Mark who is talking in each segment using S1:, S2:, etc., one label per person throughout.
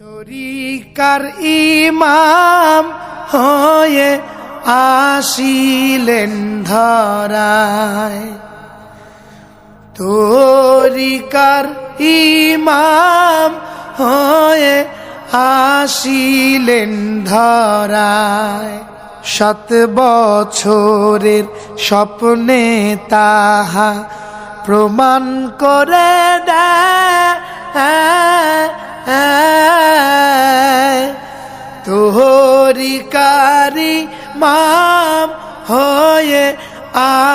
S1: তরিকার ইমাম হয়ে আসিলেন ধরায়। তরিকার ইমাম হয়ে আসিলেন ধরায়। সাত বছরের স্বপ্নে তাহা প্রমাণ করে দেয়।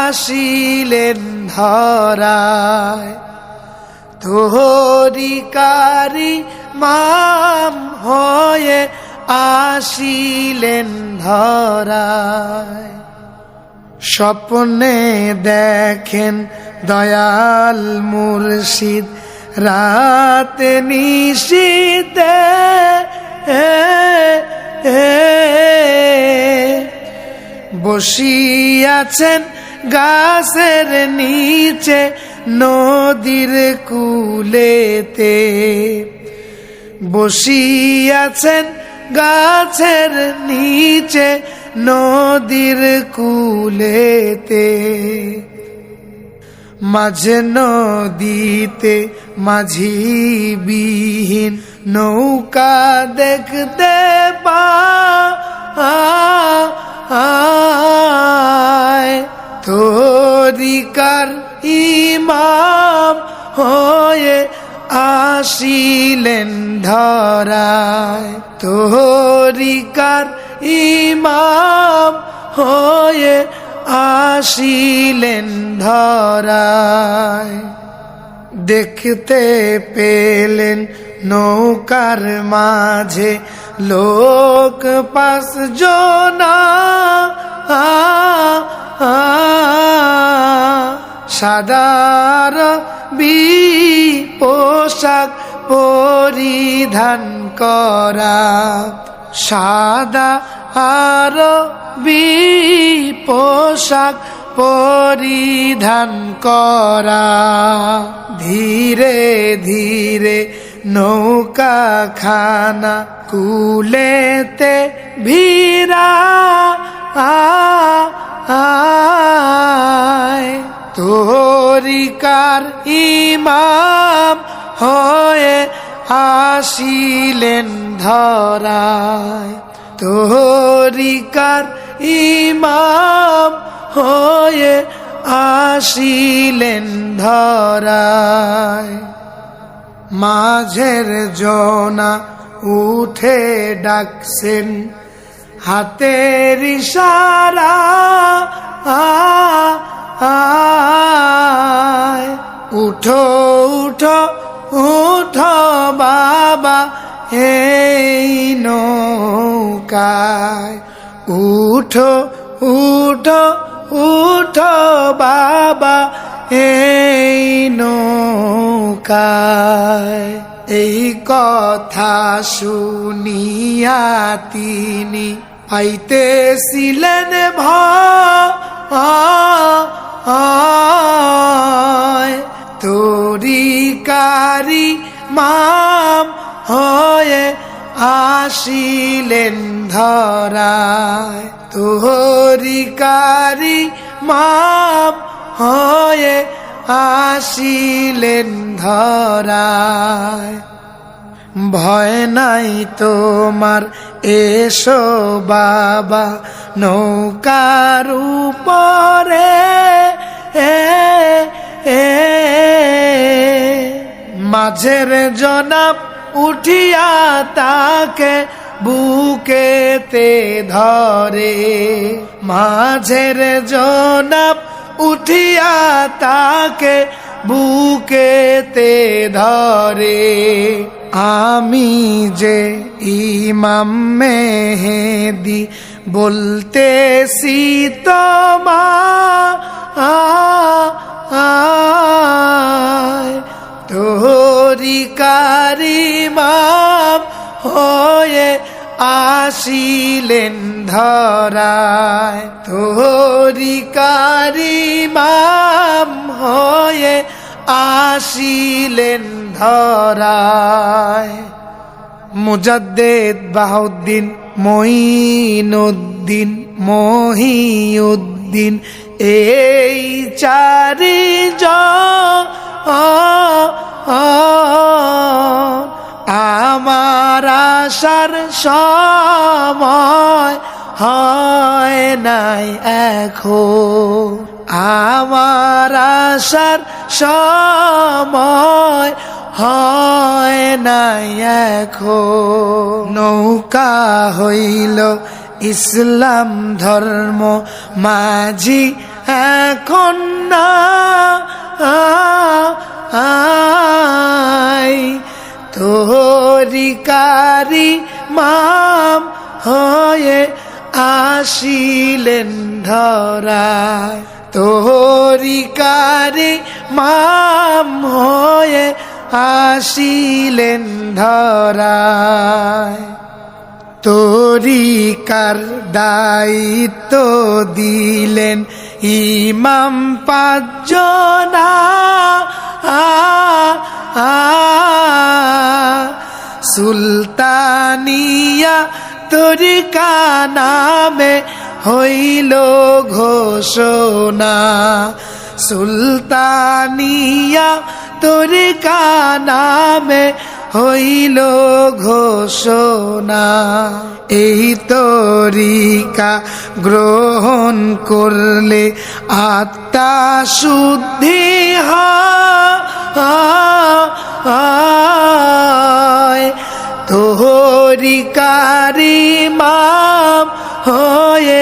S1: আসিলেন ধরায়। তোহরিকারি মাম হয়ে আসিলেন ধরায়। স্বপ্নে দেখেন দয়াল মুর্শিদ রাত নিশীতে বসিয়াছেন গাছের নিচে নদীর কুলেতে বসিয়াছেন গাছের নিচে নদীর কুলেতে। মাঝে নদীতে মাঝি বিহীন নৌকা দেখতে পায় তোরিকার ইমাম হয়ে আসিলেন ধরায়। তোরিকার ইমাম হয়ে আসিলেন ধরায়। দেখতে পেলেন নৌকার মাঝে লোক পাঁচ জনা। সাদার বি পোশাক পরিধান করা সাদা আর বি পোশাক পরিধান করা। ধীরে ধীরে নৌকা খানা কুলেতে ভিড়া। আয় তোরিকার ইমাম হয়ে আসিলেন ধরায়। তোরিকার ইমাম হয়ে আসিলেন ধরায়। মাঝের জনা উঠে ডাকছেন, হাতের ইশারা উঠো উঠো উঠো বাবা, এই নৌকায়। উঠো উঠো উঠো বাবা, এই নৌকায়। এই কথা শুনিয়া তিনি পাইতেছিলেন ভয়। তরিকারি মাম হয়ে আসিলেন ধরায় তোহরিকারি মাপ হয়ে আসিলেন ধরায় ভয় নাই তোমার এসো বাবা নৌকার উপরে মাঝের জনাব উঠিয়া তাকে বুকেতে ধরে। মাঝের জনাব উঠিয়া তাকে বুকেতে ধরে। আমি যে ইমাম মেহেদি বলতেছি তোমা আসিলেন ধরায় তোরিকারি মাম হয়ে আসিলেন ধরায়। মুজাদ্দেদ বাহুদ্দিন মঈনুদ্দিন মহিউদ্দিন এই চারি আশার সময় হয় নাই এখন। আমার আশার সময় হয় নাই এখন। নৌকা হইল ইসলাম ধর্ম মাঝি এখন না। আই তোরিকারি মাম হয়ে আসিলেন ধরায়। তোরিকারি মাম হয়ে আসিলেন ধরায়। তরিকার দায়িত্ব দিলেন ইমাম পাঁচজনা সুলতানিয়া তরিকা নামে হইল ঘোষণা। সুলতানিয়া তরিকা নামে হইল ঘোষণা এই তরিকা গ্রহণ করলে আত্মা শুদ্ধি হয়। তোহরিকারি মাম হয়ে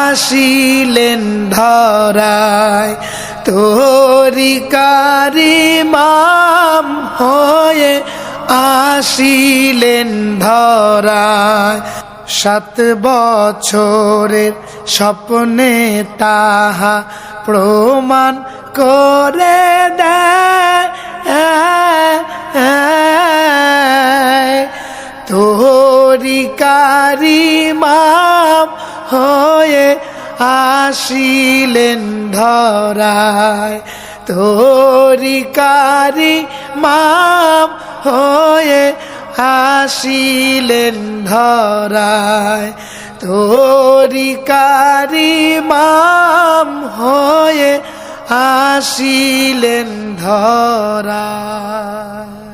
S1: আসিলেন ধরায়। তোরিকারি মাম হয়ে আসিলেন ধরায়। সাত বছরের স্বপ্নে তাহা প্রমাণ করে দেয়। তোরিকারি মাম হয়ে আসিলেন ধরায়। তোরিকারি মাম হয়ে আসিলেন ধরায়। তোরিকারি মাম হয়ে আসিলেন ধরায়।